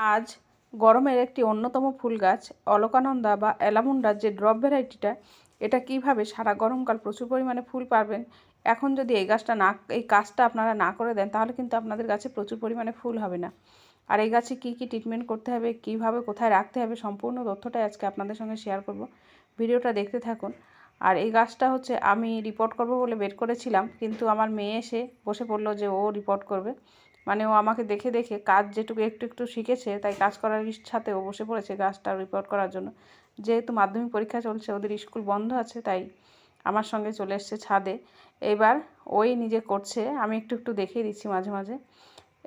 আজ গরমের একটি অন্যতম ফুল গাছ, অলকানন্দা বা অ্যালামুন্ডার যে ড্রপ ভ্যারাইটিটা, এটা কীভাবে সারা গরমকাল প্রচুর পরিমাণে ফুল পারবেন? এখন যদি এই গাছটা না, এই কাজটা আপনারা না করে দেন, তাহলে কিন্তু আপনাদের গাছে প্রচুর পরিমাণে ফুল হবে না। আর এই গাছে কী কী ট্রিটমেন্ট করতে হবে, কীভাবে কোথায় রাখতে হবে, সম্পূর্ণ তথ্যটাই আজকে আপনাদের সঙ্গে শেয়ার করব। ভিডিওটা দেখতে থাকুন। আর এই গাছটা হচ্ছে আমি রিপোর্ট করব বলে বের করেছিলাম, কিন্তু আমার মেয়ে এসে বসে পড়ল যে ও রিপোর্ট করবে। মানে ও আমাকে দেখে দেখে কাজ যেটুকু একটু একটু শিখেছে, তাই কাজ করার ইচ্ছাতে ও বসে পড়েছে গাছটা রিপোর্ট করার জন্য। যেহেতু মাধ্যমিক পরীক্ষা চলছে, ওদের স্কুল বন্ধ আছে, তাই আমার সঙ্গে চলে এসছে ছাদে। এবার ওই নিজে করছে, আমি একটু একটু দেখিয়ে দিচ্ছি মাঝে মাঝে।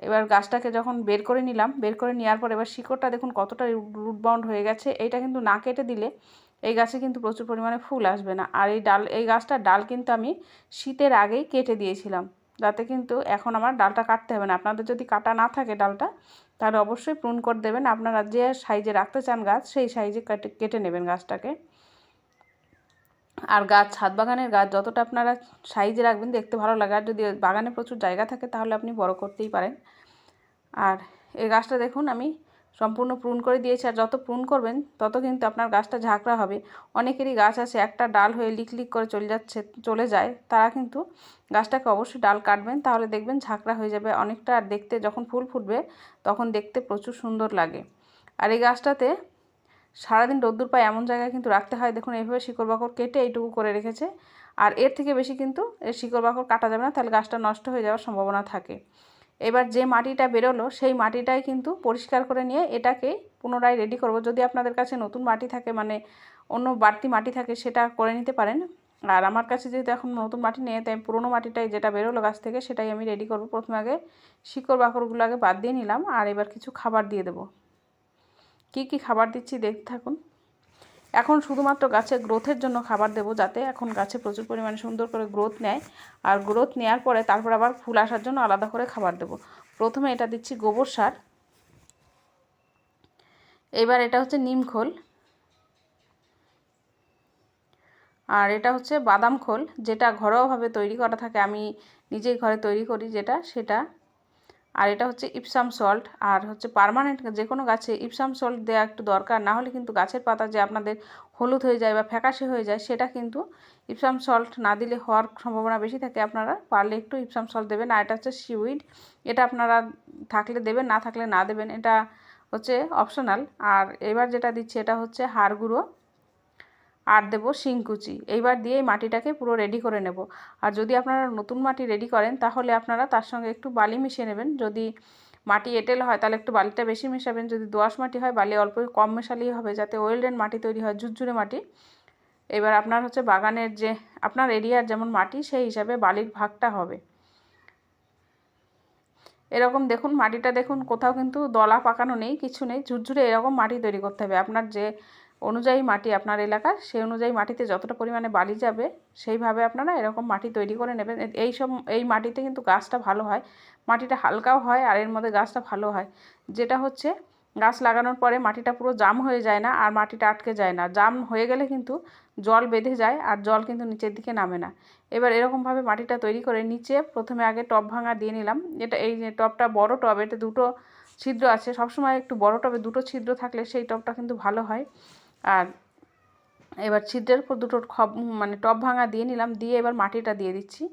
এবার গাছটাকে যখন বের করে নিলাম, বের করে নেওয়ার পর এবার শিকড়টা দেখুন কতটা রুট বাউন্ড হয়ে গেছে এইটা কিন্তু না কেটে দিলে এই গাছে কিন্তু প্রচুর পরিমাণে ফুল আসবে না। আর এই ডাল, এই গাছটার ডাল কিন্তু আমি শীতের আগেই কেটে দিয়েছিলাম। যাতে কিন্তু এখন আমার ডালটা কাটতে হবে না। আপনাদের যদি কাটা না থাকে ডালটা, তাহলে অবশ্যই প্রুন করে দেবেন। আপনারা যে সাইজে রাখতে চান গাছ, সেই সাইজে কেটে কেটে নেবেন গাছটাকে। আর গাছ, ছাদ বাগানের গাছ, যতটা আপনারা সাইজে রাখবেন, দেখতে ভালো লাগে। আর যদি বাগানে প্রচুর জায়গা থাকে, তাহলে আপনি বড় করতেই পারেন। আর এই গাছটা দেখুন, আমি সম্পূর্ণ প্রুন করে দিয়েছি। আর যত প্রুন করবেন, তত কিন্তু আপনার গাছটা ঝাঁকড়া হবে। অনেকেরই গাছ আছে, একটা ডাল হয়ে লিক লিক করে চলে যাচ্ছে, চলে যায়। তারা কিন্তু গাছটাকে অবশ্যই ডাল কাটবেন, তাহলে দেখবেন ঝাঁকড়া হয়ে যাবে অনেকটা। আর দেখতে যখন ফুল ফুটবে, তখন দেখতে প্রচুর সুন্দর লাগে। আর এই গাছটাতে সারাদিন রোদ্দুর পায় এমন জায়গায় কিন্তু রাখতে হয়, দেখুন এইভাবে শিকড় বাকড় কেটে এইটুকু করে রেখেছে। আর এর থেকে বেশি কিন্তু এর শিকড় বাকড় কাটা যাবে না, তাহলে গাছটা নষ্ট হয়ে যাওয়ার সম্ভাবনা থাকে। এবার যে মাটিটা বেরোলো, সেই মাটিটাই কিন্তু পরিষ্কার করে নিয়ে এটাকে পুনরায় রেডি করব। যদি আপনাদের কাছে নতুন মাটি থাকে মানে অন্য বাড়তি মাটি থাকে, সেটা করে নিতে পারেন। আর আমার কাছে যেহেতু এখন নতুন মাটি নেই, তাই পুরোনো মাটিটাই যেটা বেরোলো গাছ থেকে, সেটাই আমি রেডি করব। প্রথমে আগে শিকড় বাকড়গুলো আগে বাদ দিয়ে নিলাম, আর এবার কিছু খাবার দিয়ে দেবো। কি কি খাবার দিচ্ছি, দেখতে থাকুন। এখন শুধুমাত্র গাছে গ্রোথের জন্য খাবার দেবো, যাতে এখন গাছে প্রচুর পরিমাণে সুন্দর করে গ্রোথ নেয়। আর গ্রোথ নেওয়ার পরে তারপর আবার ফুল আসার জন্য আলাদা করে খাবার দেবো। প্রথমে এটা দিচ্ছি গোবর সার। এবার এটা হচ্ছে নিম খোল। আর এটা হচ্ছে বাদাম খোল, যেটা ঘরোয়াভাবে তৈরি করা থাকে। আমি নিজেই ঘরে তৈরি করি যেটা, সেটা আর এটা হচ্ছে ইপসাম সল্ট। আর হচ্ছে পারমানেন্ট যে কোনো গাছে ইপসাম সল্ট দেওয়া একটু দরকার, না হলে কিন্তু গাছের পাতা যে আপনাদের হলুদ হয়ে যায় বা ফ্যাকাশে হয়ে যায়, সেটা কিন্তু ইপসাম সল্ট না দিলে হওয়ার সম্ভাবনা বেশি থাকে। আপনারা পারলে একটু ইপসাম সল্ট দেবেন। আর এটা হচ্ছে সিউইড এটা আপনারা থাকলে দেবেন, না থাকলে না দেবেন, এটা হচ্ছে অপশনাল। আর এবার যেটা দিচ্ছে, এটা হচ্ছে হাড় গুঁড়ো। আর দেবো শিংকুচি। এইবার দিয়ে এই মাটিটাকে পুরো রেডি করে নেব। আর যদি আপনারা নতুন মাটি রেডি করেন, তাহলে আপনারা তার সঙ্গে একটু বালি মিশিয়ে নেবেন। যদি মাটি এঁটেল হয়, তাহলে একটু বালিটা বেশি মেশাবেন। যদি দোয়াশ মাটি হয়, বালি অল্প কম মেশালেই হবে, যাতে ওয়েলডেন মাটি তৈরি হয়, ঝুরঝুরে মাটি। এবার আপনার হচ্ছে বাগানের যে আপনার এরিয়ার যেমন মাটি, সেই হিসাবে বালির ভাগটা হবে। এরকম দেখুন, মাটিটা দেখুন, কোথাও কিন্তু দলা পাকানো নেই, কিছু নেই, ঝুরঝুরে এরকম মাটি তৈরি করতে হবে। আপনার যে অনুযায়ী মাটি আপনার এলাকার, সেই অনুযায়ী মাটিতে যতটা পরিমাণে বালি যাবে, সেইভাবে আপনারা এরকম মাটি তৈরি করে নেবেন। এই সব, এই মাটিতে কিন্তু গাছটা ভালো হয়। মাটিটা হালকাও হয় আর এর মধ্যে গাছটা ভালো হয়। যেটা হচ্ছে, গাছ লাগানোর পরে মাটিটা পুরো জাম হয়ে যায় না আর মাটিটা আটকে যায় না। জাম হয়ে গেলে কিন্তু জল বেঁধে যায় আর জল কিন্তু নিচের দিকে নামে না। এবার এরকমভাবে মাটিটা তৈরি করে নিচে প্রথমে আগে টব ভাঙা দিয়ে নিলাম। এটা এই যে টবটা বড় টব এটা দুটো ছিদ্র আছে। সবসময় একটু বড় টবে দুটো ছিদ্র থাকলে সেই টবটা কিন্তু ভালো হয়। আর এবার ছিদ্রের উপর দুটো খব মানে টপ ভাঙা দিয়ে নিলাম, দিয়ে এবার মাটিটা দিয়ে দিচ্ছি।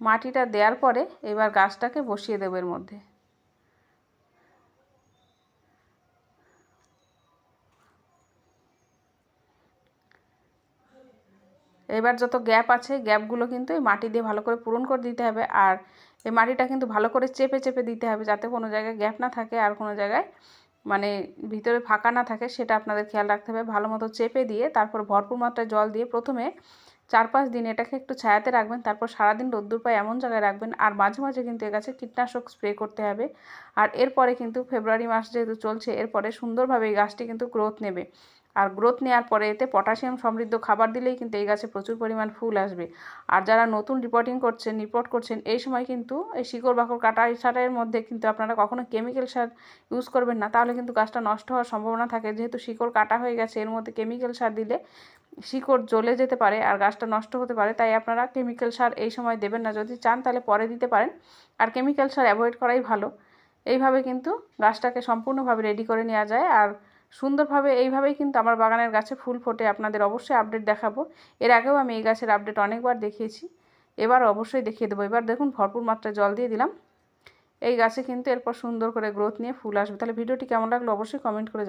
মাটিটা দেওয়ার পরে এবার গাছটাকে বসিয়ে দেবো এর মধ্যে। এবার যত গ্যাপ আছে, গ্যাপগুলো কিন্তু এই মাটি দিয়ে ভালো করে পূরণ করে দিতে হবে। আর এই মাটিটা কিন্তু ভালো করে চেপে চেপে দিতে হবে যাতে কোনো জায়গায় গ্যাপ না থাকে আর কোনো জায়গায় মানে ভিতরে ফাঁকা না থাকে সেটা আপনাদের খেয়াল রাখতে হবে। ভালো মতো চেপে দিয়ে তারপর ভরপুর মাত্রায় জল দিয়ে প্রথমে চার পাঁচ দিন এটাকে একটু ছায়াতে রাখবেন, তারপর সারাদিন রোদ্দুর পায় এমন জায়গায় রাখবেন আর মাঝে মাঝে কিন্তু এ গাছে কীটনাশক স্প্রে করতে হবে। আর এরপরে কিন্তু ফেব্রুয়ারি মাস যেহেতু চলছে, এরপরে সুন্দরভাবে এই গাছটি কিন্তু গ্রোথ নেবে। আর গ্রোথ নেওয়ার পরে এতে পটাশিয়াম সমৃদ্ধ খাবার দিলেই কিন্তু এই গাছে প্রচুর পরিমাণ ফুল আসবে। আর যারা নতুন রিপোর্টিং করছেন রিপোর্ট করছেন, এই সময় কিন্তু এই শিকড় বাকড় কাটা সারের মধ্যে কিন্তু আপনারা কখনো কেমিক্যাল সার ইউজ করবেন না। তাহলে কিন্তু গাছটা নষ্ট হওয়ার সম্ভাবনা থাকে। যেহেতু শিকড় কাটা হয়ে গেছে, এর মধ্যে কেমিক্যাল সার দিলে শিকড় জ্বলে যেতে পারে আর গাছটা নষ্ট হতে পারে। তাই আপনারা কেমিক্যাল সার এই সময় দেবেন না। যদি চান তাহলে পরে দিতে পারেন। আর কেমিক্যাল সার অ্যাভয়েড করাই ভালো। এইভাবে কিন্তু গাছটাকে সম্পূর্ণভাবে রেডি করে নেওয়া যায়। আর সুন্দরভাবে এইভাবেই কিন্তু আমার বাগানের গাছে ফুল ফোটে, আপনাদের অবশ্যই আপডেট দেখাবো। এর আগেও আমি এই গাছের আপডেট অনেকবার দেখিয়েছি, এবার অবশ্যই দেখিয়ে দেবো। এবার দেখুন, ভরপুর মাত্রায় জল দিয়ে দিলাম। এই গাছে কিন্তু এরপর সুন্দর করে গ্রোথ নিয়ে ফুল আসবে। তাহলে ভিডিওটি কেমন লাগল অবশ্যই কমেন্ট করে